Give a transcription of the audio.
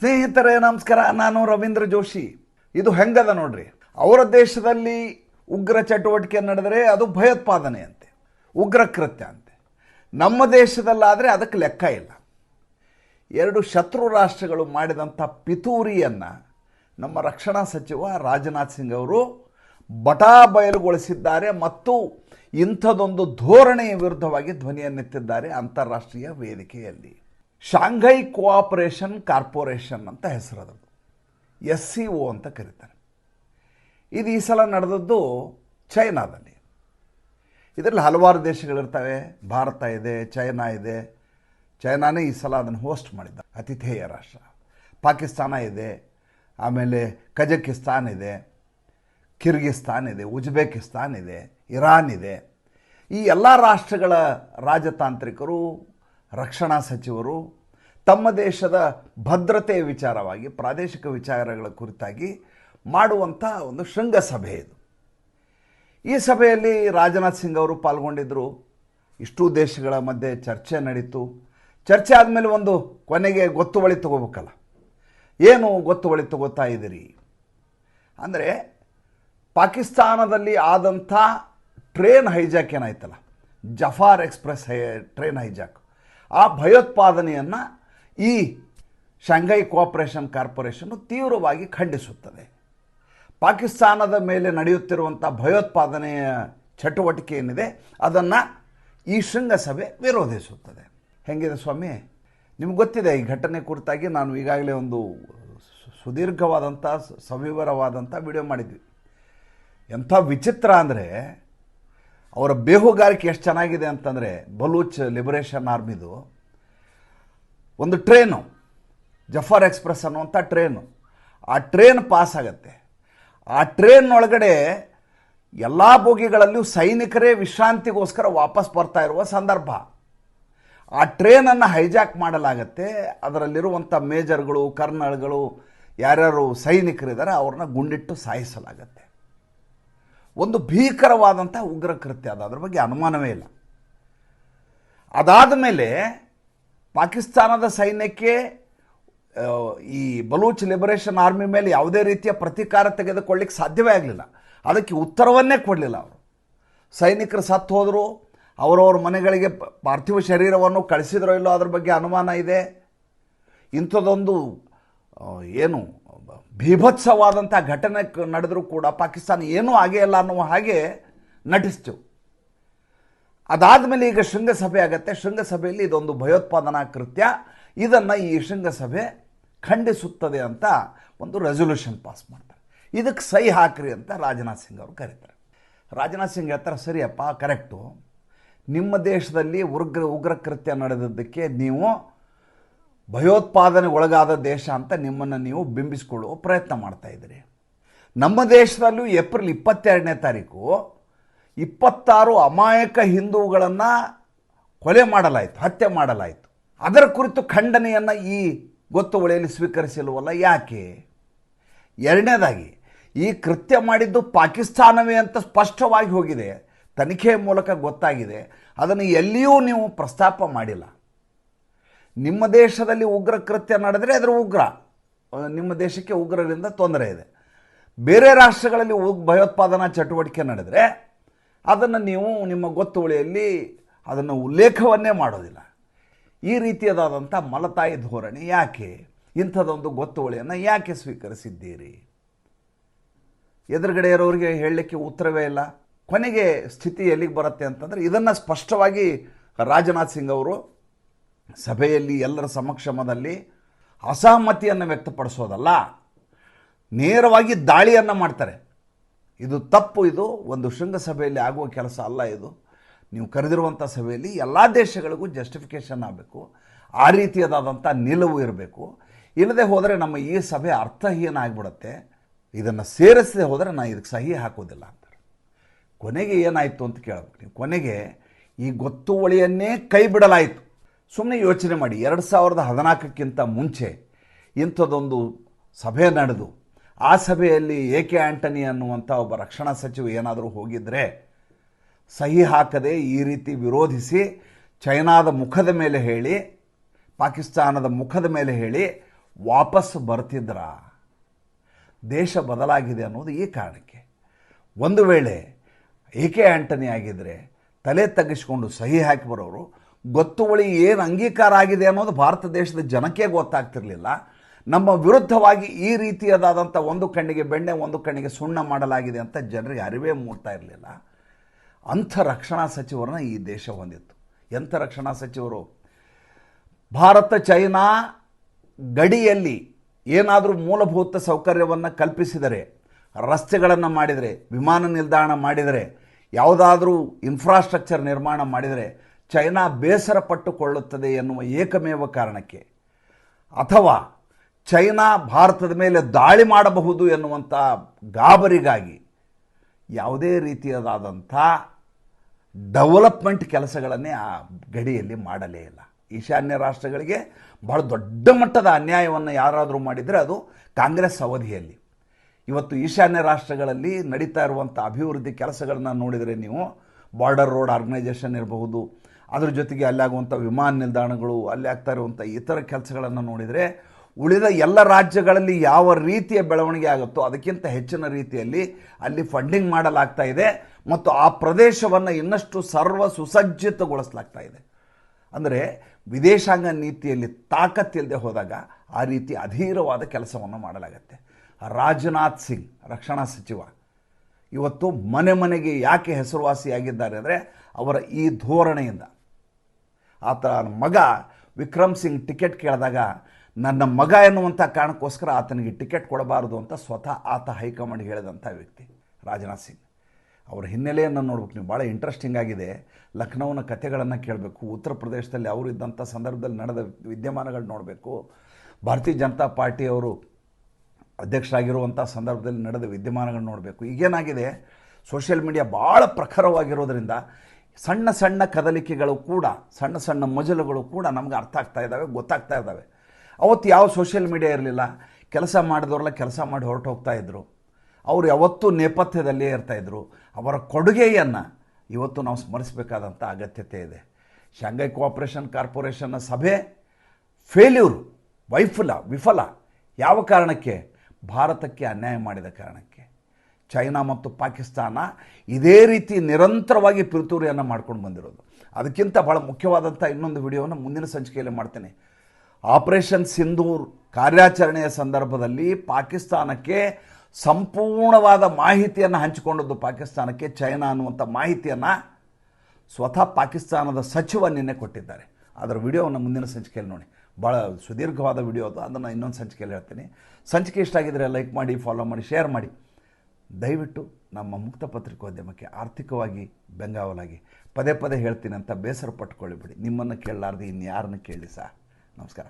ಸ್ನೇಹಿತರೇ, ನಮಸ್ಕಾರ. ನಾನು ರವೀಂದ್ರ ಜೋಶಿ. ಇದು ಹೆಂಗದ ನೋಡ್ರಿ? ಅವರ ದೇಶದಲ್ಲಿ ಉಗ್ರ ಚಟುವಟಿಕೆ ನಡೆದರೆ ಅದು ಭಯೋತ್ಪಾದನೆ ಅಂತೆ ಉಗ್ರ ಕೃತ್ಯ ಅಂತೆ. ನಮ್ಮ ದೇಶದಲ್ಲಾದರೆ ಅದಕ್ಕೆ ಲೆಕ್ಕ ಇಲ್ಲ. ಎರಡು ಶತ್ರು ರಾಷ್ಟ್ರಗಳು ಮಾಡಿದಂಥ ಪಿತೂರಿಯನ್ನು ನಮ್ಮ ರಕ್ಷಣಾ ಸಚಿವ ರಾಜನಾಥ್ ಸಿಂಗ್ ಅವರು ಬಟಾ ಬಯಲುಗೊಳಿಸಿದ್ದಾರೆ ಮತ್ತು ಇಂಥದೊಂದು ಧೋರಣೆಯ ವಿರುದ್ಧವಾಗಿ ಧ್ವನಿಯನ್ನೆತ್ತಿದ್ದಾರೆ ಅಂತಾರಾಷ್ಟ್ರೀಯ ವೇದಿಕೆಯಲ್ಲಿ. ಶಾಂಘೈ ಕೋಆಪರೇಷನ್ ಕಾರ್ಪೊರೇಷನ್ ಅಂತ ಹೆಸರದು ಎಸ್ ಸಿ ಒ ಅಂತ ಕರೀತಾರೆ. ಇದು ಈ ಸಲ ನಡೆದದ್ದು ಚೈನಾದಲ್ಲಿ. ಇದರಲ್ಲಿ ಹಲವಾರು ದೇಶಗಳಿರ್ತವೆ. ಭಾರತ ಇದೆ, ಚೈನಾ ಇದೆ. ಚೈನಾನೇ ಈ ಸಲ ಅದನ್ನು ಹೋಸ್ಟ್ ಮಾಡಿದ್ದ. ಅತಿಥೇಯ ರಾಷ್ಟ್ರ. ಪಾಕಿಸ್ತಾನ ಇದೆ. ಆಮೇಲೆ ಕಜಕಿಸ್ತಾನ್ ಇದೆ. ಕಿರ್ಗಿಸ್ತಾನ್ ಇದೆ. ಉಜ್ಬೇಕಿಸ್ತಾನ್ ಇದೆ. ಇರಾನ್ ಇದೆ. ಈ ಎಲ್ಲ ರಾಷ್ಟ್ರಗಳ ರಾಜತಾಂತ್ರಿಕರು ರಕ್ಷಣಾ ಸಚಿವರು, ತಮ್ಮ ದೇಶದ ಭದ್ರತೆ ವಿಚಾರವಾಗಿ, ಪ್ರಾದೇಶಿಕ ವಿಚಾರಗಳ ಕುರಿತಾಗಿ ಮಾಡುವಂಥ ಒಂದು ಶೃಂಗಸಭೆ ಇದು. ಈ ಸಭೆಯಲ್ಲಿ ರಾಜನಾಥ್ ಸಿಂಗ್ ಅವರು ಪಾಲ್ಗೊಂಡಿದ್ದರು ಇಷ್ಟೂ ದೇಶಗಳ ಮಧ್ಯೆ ಚರ್ಚೆ ನಡೀತು. ಚರ್ಚೆ ಆದಮೇಲೆ ಒಂದು ಕೊನೆಗೆ ಗೊತ್ತುವಳಿ ತಗೋಬೇಕಲ್ಲ. ಏನು ಗೊತ್ತುವಳಿ ತಗೋತಾ ಇದ್ದೀರಿ? ಅಂದರೆ ಪಾಕಿಸ್ತಾನದಲ್ಲಿ ಆದಂಥ ಟ್ರೈನ್ ಹೈಜಾಕ್ ಏನಾಯ್ತಲ್ಲ? ಜಫಾರ್ ಎಕ್ಸ್ಪ್ರೆಸ್ ಹೈ, ಟ್ರೈನ್ ಹೈಜಾಕ್. ಆ ಭಯೋತ್ಪಾದನೆಯನ್ನು ಈ ಶಾಂಘೈ ಕೋಆಪರೇಷನ್ ಕಾರ್ಪೊರೇಷನ್ನು ತೀವ್ರವಾಗಿ ಖಂಡಿಸುತ್ತದೆ. ಪಾಕಿಸ್ತಾನದ ಮೇಲೆ ನಡೆಯುತ್ತಿರುವಂಥ ಭಯೋತ್ಪಾದನೆಯ ಚಟುವಟಿಕೆ ಏನಿದೆ, ಅದನ್ನು ಈ ಶೃಂಗಸಭೆ ವಿರೋಧಿಸುತ್ತದೆ. ಹೆಂಗಿದೆ ಸ್ವಾಮಿ? ನಿಮ್ಗೆ ಗೊತ್ತಿದೆ, ಈ ಘಟನೆ ಕುರಿತಾಗಿ ನಾನು ಈಗಾಗಲೇ ಒಂದು ಸುದೀರ್ಘವಾದಂಥ ಸವಿವರವಾದಂಥ ವಿಡಿಯೋ ಮಾಡಿದ್ವಿ. ಎಂಥ ವಿಚಿತ್ರ ಅಂದರೆ ಅವರ ಬೇಹುಗಾರಿಕೆ ಎಷ್ಟು ಚೆನ್ನಾಗಿದೆ ಅಂತಂದರೆ ಬಲೂಚ್ ಲಿಬರೇಷನ್ ಆರ್ಮಿದು ಒಂದು ಟ್ರೇನು, ಜಫರ್ ಎಕ್ಸ್ಪ್ರೆಸ್ ಅನ್ನುವಂಥ ಟ್ರೇನು. ಆ ಟ್ರೇನ್ ಪಾಸ್ ಆಗತ್ತೆ. ಆ ಟ್ರೇನ್ ಒಳಗಡೆ ಎಲ್ಲ ಬೋಗಿಗಳಲ್ಲಿಯೂ ಸೈನಿಕರೇ ವಿಶ್ರಾಂತಿಗೋಸ್ಕರ ವಾಪಸ್ ಬರ್ತಾ ಇರುವ ಸಂದರ್ಭ. ಆ ಟ್ರೇನನ್ನು ಹೈಜಾಕ್ ಮಾಡಲಾಗತ್ತೆ. ಅದರಲ್ಲಿರುವಂಥ ಮೇಜರ್ಗಳು, ಕರ್ನಲ್ಗಳು, ಯಾರ್ಯಾರು ಸೈನಿಕರಿದ್ದಾರೆ, ಅವ್ರನ್ನ ಗುಂಡಿಟ್ಟು ಸಾಯಿಸಲಾಗತ್ತೆ. ಒಂದು ಭೀಕರವಾದಂಥ ಉಗ್ರ ಕೃತ್ಯ ಅದು. ಅದ್ರ ಬಗ್ಗೆ ಅನುಮಾನವೇ ಇಲ್ಲ. ಅದಾದ ಮೇಲೆ ಪಾಕಿಸ್ತಾನದ ಸೈನ್ಯಕ್ಕೆ ಈ ಬಲೂಚ್ ಲಿಬರೇಷನ್ ಆರ್ಮಿ ಮೇಲೆ ಯಾವುದೇ ರೀತಿಯ ಪ್ರತೀಕಾರ ತೆಗೆದುಕೊಳ್ಳಿಕ್ಕೆ ಸಾಧ್ಯವೇ ಆಗಲಿಲ್ಲ. ಅದಕ್ಕೆ ಉತ್ತರವನ್ನೇ ಕೊಡಲಿಲ್ಲ ಅವರು. ಸೈನಿಕರು ಸತ್ತು ಹೋದರು. ಅವರವ್ರ ಮನೆಗಳಿಗೆ ಪಾರ್ಥಿವ ಶರೀರವನ್ನು ಕಳಿಸಿದ್ರೋ ಇಲ್ಲೋ ಅದ್ರ ಬಗ್ಗೆ ಅನುಮಾನ ಇದೆ. ಇಂಥದ್ದೊಂದು ಏನು ಭೀಭತ್ಸವಾದಂಥ ಘಟನೆ ನಡೆದರೂ ಕೂಡ ಪಾಕಿಸ್ತಾನ ಏನೂ ಆಗೇ ಇಲ್ಲ ಅನ್ನುವ ಹಾಗೆ ನಟಿಸ್ತು. ಅದಾದಮೇಲೆ ಈಗ ಶೃಂಗಸಭೆ ಆಗತ್ತೆ. ಶೃಂಗಸಭೆಯಲ್ಲಿ ಇದೊಂದು ಭಯೋತ್ಪಾದನಾ ಕೃತ್ಯ. ಇದನ್ನು ಈ ಶೃಂಗಸಭೆ ಖಂಡಿಸುತ್ತದೆ ಅಂತ ಒಂದು ರೆಸೊಲ್ಯೂಷನ್ ಪಾಸ್ ಮಾಡ್ತಾರೆ. ಇದಕ್ಕೆ ಸಹಿ ಹಾಕ್ರಿ ಅಂತ ರಾಜನಾಥ್ ಸಿಂಗ್ ಅವರು ಕರೀತಾರೆ. ರಾಜನಾಥ್ ಸಿಂಗ್ ಹೇಳ್ತಾರೆ, ಸರಿಯಪ್ಪ ಕರೆಕ್ಟು ನಿಮ್ಮ ದೇಶದಲ್ಲಿ ಉಗ್ರ ಉಗ್ರ ಕೃತ್ಯ ನಡೆದದ್ದಕ್ಕೆ ನೀವು ಭಯೋತ್ಪಾದನೆ ಒಳಗಾದ ದೇಶ ಅಂತ ನಿಮ್ಮನ್ನು ನೀವು ಬಿಂಬಿಸಿಕೊಳ್ಳುವ ಪ್ರಯತ್ನ ಮಾಡ್ತಾ ಇದ್ದೀರಿ. ನಮ್ಮ ದೇಶದಲ್ಲೂ ಏಪ್ರಿಲ್ ಇಪ್ಪತ್ತೆರಡನೇ ತಾರೀಕು ಇಪ್ಪತ್ತಾರು ಅಮಾಯಕ ಹಿಂದೂಗಳನ್ನು ಕೊಲೆ ಮಾಡಲಾಯಿತು, ಹತ್ಯೆ ಮಾಡಲಾಯಿತು. ಅದರ ಕುರಿತು ಖಂಡನೆಯನ್ನು ಈ ಗೊತ್ತುವಳಿಯಲ್ಲಿ ಸ್ವೀಕರಿಸಿಲ್ವಲ್ಲ ಯಾಕೆ? ಎರಡನೇದಾಗಿ, ಈ ಕೃತ್ಯ ಮಾಡಿದ್ದು ಪಾಕಿಸ್ತಾನವೇ ಅಂತ ಸ್ಪಷ್ಟವಾಗಿ ಹೋಗಿದೆ. ತನಿಖೆಯ ಮೂಲಕ ಗೊತ್ತಾಗಿದೆ. ಅದನ್ನು ಎಲ್ಲಿಯೂ ನೀವು ಪ್ರಸ್ತಾಪ ಮಾಡಿಲ್ಲ. ನಿಮ್ಮ ದೇಶದಲ್ಲಿ ಉಗ್ರ ಕೃತ್ಯ ನಡೆದರೆ ಅದರ ಉಗ್ರ. ನಿಮ್ಮ ದೇಶಕ್ಕೆ ಉಗ್ರರಿಂದ ತೊಂದರೆ ಇದೆ. ಬೇರೆ ರಾಷ್ಟ್ರಗಳಲ್ಲಿ ಉಗ್, ಭಯೋತ್ಪಾದನಾ ಚಟುವಟಿಕೆ ನಡೆದರೆ ಅದನ್ನು ನೀವು ನಿಮ್ಮ ಗೊತ್ತುವಳಿಯಲ್ಲಿ ಅದನ್ನು ಉಲ್ಲೇಖವನ್ನೇ ಮಾಡೋದಿಲ್ಲ. ಈ ರೀತಿಯದಾದಂಥ ಮಲತಾಯಿ ಧೋರಣೆ ಯಾಕೆ? ಇಂಥದ್ದೊಂದು ಗೊತ್ತುವಳಿಯನ್ನು ಯಾಕೆ ಸ್ವೀಕರಿಸಿದ್ದೀರಿ? ಎದುರುಗಡೆ ಇರೋರಿಗೆ ಹೇಳಲಿಕ್ಕೆ ಉತ್ತರವೇ ಇಲ್ಲ. ಕೊನೆಗೆ ಸ್ಥಿತಿ ಎಲ್ಲಿಗೆ ಬರುತ್ತೆ ಅಂತಂದರೆ ಇದನ್ನು ಸ್ಪಷ್ಟವಾಗಿ ರಾಜನಾಥ್ ಸಿಂಗ್ ಅವರು ಸಭೆಯಲ್ಲಿ ಎಲ್ಲರ ಸಮಕ್ಷಮದಲ್ಲಿ ಅಸಹಮತಿಯನ್ನು ವ್ಯಕ್ತಪಡಿಸೋದಲ್ಲ. ನೇರವಾಗಿ ದಾಳಿಯನ್ನು ಮಾಡ್ತಾರೆ. ಇದು ತಪ್ಪು, ಇದು ಒಂದು ಶೃಂಗಸಭೆಯಲ್ಲಿ ಆಗುವ ಕೆಲಸ ಅಲ್ಲ ಇದು. ನೀವು ಕರೆದಿರುವಂಥ ಸಭೆಯಲ್ಲಿ ಎಲ್ಲ ದೇಶಗಳಿಗೂ ಜಸ್ಟಿಫಿಕೇಷನ್ ಆಗಬೇಕು. ಆ ರೀತಿಯದಾದಂಥ ನಿಲುವು ಇರಬೇಕು. ಇಲ್ಲದೆ ಹೋದರೆ ನಮ್ಮ ಈ ಸಭೆ ಅರ್ಥಹೀನ ಆಗಿಬಿಡುತ್ತೆ. ಇದನ್ನು ಸೇರಿಸದೆ ಹೋದರೆ ನಾನು ಇದಕ್ಕೆ ಸಹಿ ಹಾಕೋದಿಲ್ಲ ಅಂತಾರೆ. ಕೊನೆಗೆ ಏನಾಯಿತು ಅಂತ ಕೇಳಬೇಕು ನೀವು. ಕೊನೆಗೆ ಈ ಗೊತ್ತುವಳಿಯನ್ನೇ ಕೈ ಬಿಡಲಾಯಿತು. ಸುಮ್ಮನೆ ಯೋಚನೆ ಮಾಡಿ, ಎರಡು ಸಾವಿರದ ಹದಿನಾಲ್ಕಕ್ಕಿಂತ ಮುಂಚೆ ಇಂಥದ್ದೊಂದು ಸಭೆ ನಡೆದು, ಆ ಸಭೆಯಲ್ಲಿ ಎ ಕೆ ಆ್ಯಂಟನಿ ಅನ್ನುವಂಥ ಒಬ್ಬ ರಕ್ಷಣಾ ಸಚಿವ ಏನಾದರೂ ಹೋಗಿದ್ದರೆ ಸಹಿ ಹಾಕದೆ ಈ ರೀತಿ ವಿರೋಧಿಸಿ, ಚೈನಾದ ಮುಖದ ಮೇಲೆ ಹೇಳಿ, ಪಾಕಿಸ್ತಾನದ ಮುಖದ ಮೇಲೆ ಹೇಳಿ ವಾಪಸ್ ಬರ್ತಿದ್ರ? ದೇಶ ಬದಲಾಗಿದೆ ಅನ್ನೋದು ಈ ಕಾರಣಕ್ಕೆ. ಒಂದು ವೇಳೆ ಎ ಕೆ ಆ್ಯಂಟನಿ ಆಗಿದ್ದರೆ ತಲೆ ತಗ್ಗಿಸ್ಕೊಂಡು ಸಹಿ ಹಾಕಿ ಬರೋರು ಗೊತ್ತುವಳಿ ಏನು ಅಂಗೀಕಾರ ಆಗಿದೆ ಅನ್ನೋದು ಭಾರತ ದೇಶದ ಜನಕ್ಕೆ ಗೊತ್ತಾಗ್ತಿರಲಿಲ್ಲ. ನಮ್ಮ ವಿರುದ್ಧವಾಗಿ ಈ ರೀತಿಯದಾದಂಥ ಒಂದು ಕಣ್ಣಿಗೆ ಬೆಣ್ಣೆ, ಒಂದು ಕಣ್ಣಿಗೆ ಸುಣ್ಣ ಮಾಡಲಾಗಿದೆ ಅಂತ ಜನರಿಗೆ ಅರಿವೇ ಮೂಡ್ತಾ ಇರಲಿಲ್ಲ. ಅಂಥ ರಕ್ಷಣಾ ಸಚಿವರನ್ನ ಈ ದೇಶ ಹೊಂದಿತ್ತು. ಎಂಥ ರಕ್ಷಣಾ ಸಚಿವರು? ಭಾರತ, ಚೈನಾ ಗಡಿಯಲ್ಲಿ ಏನಾದರೂ ಮೂಲಭೂತ ಸೌಕರ್ಯವನ್ನು ಕಲ್ಪಿಸಿದರೆ, ರಸ್ತೆಗಳನ್ನು ಮಾಡಿದರೆ, ವಿಮಾನ ನಿಲ್ದಾಣ ಮಾಡಿದರೆ, ಯಾವುದಾದ್ರೂ ಇನ್ಫ್ರಾಸ್ಟ್ರಕ್ಚರ್ ನಿರ್ಮಾಣ ಮಾಡಿದರೆ ಚೈನಾ ಬೇಸರ ಪಟ್ಟುಕೊಳ್ಳುತ್ತದೆ ಎನ್ನುವ ಏಕಮೇವ ಕಾರಣಕ್ಕೆ. ಅಥವಾ ಚೈನಾ ಭಾರತದ ಮೇಲೆ ದಾಳಿ ಮಾಡಬಹುದು ಎನ್ನುವಂಥ ಗಾಬರಿಗಾಗಿ ಯಾವುದೇ ರೀತಿಯದಾದಂಥ ಡೆವಲಪ್ಮೆಂಟ್ ಕೆಲಸಗಳನ್ನೇ ಆ ಗಡಿಯಲ್ಲಿ ಮಾಡಲೇ ಇಲ್ಲ. ಈಶಾನ್ಯ ರಾಷ್ಟ್ರಗಳಿಗೆ ಬಹಳ ದೊಡ್ಡ ಮಟ್ಟದ ಅನ್ಯಾಯವನ್ನು ಯಾರಾದರೂ ಮಾಡಿದರೆ ಅದು ಕಾಂಗ್ರೆಸ್ ಅವಧಿಯಲ್ಲಿ. ಇವತ್ತು ಈಶಾನ್ಯ ರಾಷ್ಟ್ರಗಳಲ್ಲಿ ನಡೀತಾ ಇರುವಂಥ ಅಭಿವೃದ್ಧಿ ಕೆಲಸಗಳನ್ನು ನೋಡಿದರೆ ನೀವು ಬಾರ್ಡರ್ ರೋಡ್ ಆರ್ಗನೈಜೇಷನ್ ಇರಬಹುದು ಅದ್ರ ಜೊತೆಗೆ ಅಲ್ಲಿ ಆಗುವಂಥ ವಿಮಾನ ನಿಲ್ದಾಣಗಳು, ಅಲ್ಲಿ ಆಗ್ತಾ ಇರುವಂಥ ಇತರ ಕೆಲಸಗಳನ್ನು ನೋಡಿದರೆ ಉಳಿದ ಎಲ್ಲ ರಾಜ್ಯಗಳಲ್ಲಿ ಯಾವ ರೀತಿಯ ಬೆಳವಣಿಗೆ ಆಗುತ್ತೋ ಅದಕ್ಕಿಂತ ಹೆಚ್ಚಿನ ರೀತಿಯಲ್ಲಿ ಅಲ್ಲಿ ಫಂಡಿಂಗ್ ಮಾಡಲಾಗ್ತಾ ಇದೆ ಮತ್ತು ಆ ಪ್ರದೇಶವನ್ನು ಇನ್ನಷ್ಟು ಸರ್ವ ಸುಸಜ್ಜಿತಗೊಳಿಸಲಾಗ್ತಾ ಇದೆ. ಅಂದರೆ ವಿದೇಶಾಂಗ ನೀತಿಯಲ್ಲಿ ತಾಕತ್ತಿಲ್ಲದೆ ಹೋದಾಗ ಆ ರೀತಿ ಅಧೀರವಾದ ಕೆಲಸವನ್ನು ಮಾಡಲಾಗತ್ತೆ. ರಾಜನಾಥ್ ಸಿಂಗ್, ರಕ್ಷಣಾ ಸಚಿವ, ಇವತ್ತು ಮನೆ ಮನೆಗೆ ಯಾಕೆ ಹೆಸರುವಾಸಿಯಾಗಿದ್ದಾರೆ ಅಂದರೆ ಅವರ ಈ ಧೋರಣೆಯಿಂದ. ಆತ ಮಗ ವಿಕ್ರಮ್ ಸಿಂಗ್ ಟಿಕೆಟ್ ಕೇಳಿದಾಗ, ನನ್ನ ಮಗ ಎನ್ನುವಂಥ ಕಾರಣಕ್ಕೋಸ್ಕರ ಆತನಿಗೆ ಟಿಕೆಟ್ ಕೊಡಬಾರದು ಅಂತ ಸ್ವತಃ ಆತ ಹೈಕಮಾಂಡ್ ಹೇಳಿದಂಥ ವ್ಯಕ್ತಿ ರಾಜನಾಥ್ ಸಿಂಗ್. ಅವರ ಹಿನ್ನೆಲೆಯನ್ನು ನೋಡ್ಬೇಕು. ನೀವು ಭಾಳ ಇಂಟ್ರೆಸ್ಟಿಂಗ್ ಆಗಿದೆ. ಲಕ್ನೌನ ಕಥೆಗಳನ್ನು ಕೇಳಬೇಕು. ಉತ್ತರ ಪ್ರದೇಶದಲ್ಲಿ ಅವರು ಇದ್ದಂಥ ಸಂದರ್ಭದಲ್ಲಿ ನಡೆದ ವಿದ್ಯಮಾನಗಳು ನೋಡಬೇಕು. ಭಾರತೀಯ ಜನತಾ ಪಾರ್ಟಿಯವರು ಅಧ್ಯಕ್ಷರಾಗಿರುವಂಥ ಸಂದರ್ಭದಲ್ಲಿ ನಡೆದ ವಿದ್ಯಮಾನಗಳು ನೋಡಬೇಕು. ಈಗೇನಾಗಿದೆ? ಸೋಷಿಯಲ್ ಮೀಡಿಯಾ ಭಾಳ ಪ್ರಖರವಾಗಿರೋದ್ರಿಂದ ಸಣ್ಣ ಸಣ್ಣ ಕದಲಿಕೆಗಳು ಕೂಡ, ಸಣ್ಣ ಸಣ್ಣ ಮಜಲುಗಳು ಕೂಡ ನಮ್ಗೆ ಅರ್ಥ ಆಗ್ತಾ ಇದ್ದಾವೆ, ಗೊತ್ತಾಗ್ತಾ ಇದ್ದಾವೆ. ಅವತ್ತು ಯಾವ ಸೋಷಿಯಲ್ ಮೀಡಿಯಾ ಇರಲಿಲ್ಲ, ಕೆಲಸ ಮಾಡಿದವರೆಲ್ಲ ಕೆಲಸ ಮಾಡಿ ಹೊರಟು ಹೋಗ್ತಾ ಇದ್ದರು ಅವರು ಯಾವತ್ತೂ ನೇಪಥ್ಯದಲ್ಲೇ ಇರ್ತಾಯಿದ್ರು ಅವರ ಕೊಡುಗೆಯನ್ನು ಇವತ್ತು ನಾವು ಸ್ಮರಿಸಬೇಕಾದಂಥ ಅಗತ್ಯತೆ ಇದೆ. ಶಾಂಘೈ ಕೋಆಪರೇಷನ್ ಕಾರ್ಪೊರೇಷನ್ನ ಸಭೆ ಫೇಲ್ಯೂರ್ ವೈಫಲ, ವಿಫಲ. ಯಾವ ಕಾರಣಕ್ಕೆ? ಭಾರತಕ್ಕೆ ಅನ್ಯಾಯ ಮಾಡಿದ ಕಾರಣಕ್ಕೆ. ಚೈನಾ ಮತ್ತು ಪಾಕಿಸ್ತಾನ ಇದೇ ರೀತಿ ನಿರಂತರವಾಗಿ ಪಿರುತೂರಿಯನ್ನು ಮಾಡ್ಕೊಂಡು ಬಂದಿರೋದು. ಅದಕ್ಕಿಂತ ಭಾಳ ಮುಖ್ಯವಾದಂಥ ಇನ್ನೊಂದು ವಿಡಿಯೋವನ್ನು ಮುಂದಿನ ಸಂಚಿಕೆಯಲ್ಲಿ ಮಾಡ್ತೇನೆ. ಆಪರೇಷನ್ ಸಿಂಧೂರ್ ಕಾರ್ಯಾಚರಣೆಯ ಸಂದರ್ಭದಲ್ಲಿ ಪಾಕಿಸ್ತಾನಕ್ಕೆ ಸಂಪೂರ್ಣವಾದ ಮಾಹಿತಿಯನ್ನು ಹಂಚಿಕೊಂಡದ್ದು ಪಾಕಿಸ್ತಾನಕ್ಕೆ. ಚೈನಾ ಅನ್ನುವಂಥ ಮಾಹಿತಿಯನ್ನು ಸ್ವತಃ ಪಾಕಿಸ್ತಾನದ ಸಚಿವ ನಿನ್ನೆ ಕೊಟ್ಟಿದ್ದಾರೆ. ಅದರ ವಿಡಿಯೋವನ್ನು ಮುಂದಿನ ಸಂಚಿಕೆಯಲ್ಲಿ ನೋಡಿ. ಭಾಳ ಸುದೀರ್ಘವಾದ ವಿಡಿಯೋ ಅದು. ಅದನ್ನು ಇನ್ನೊಂದು ಸಂಚಿಕೆಯಲ್ಲಿ ಹೇಳ್ತೀನಿ. ಸಂಚಿಕೆ ಇಷ್ಟ ಆಗಿದ್ದರೆ ಲೈಕ್ ಮಾಡಿ, ಫಾಲೋ ಮಾಡಿ, ಶೇರ್ ಮಾಡಿ. ದಯವಿಟ್ಟು ನಮ್ಮ ಮುಕ್ತ ಪತ್ರಿಕೋದ್ಯಮಕ್ಕೆ ಆರ್ಥಿಕವಾಗಿ ಬೆಂಗಾವಲಾಗಿ ಪದೇ ಪದೇ ಹೇಳ್ತೀನಿ ಅಂತ ಬೇಸರ ಪಟ್ಕೊಳ್ಳಿಬಿಡಿ ನಿಮ್ಮನ್ನು ಕೇಳಲಾರ್ದು ಇನ್ಯಾರನ್ನು ಕೇಳಿ ಸಹ ನಮಸ್ಕಾರ.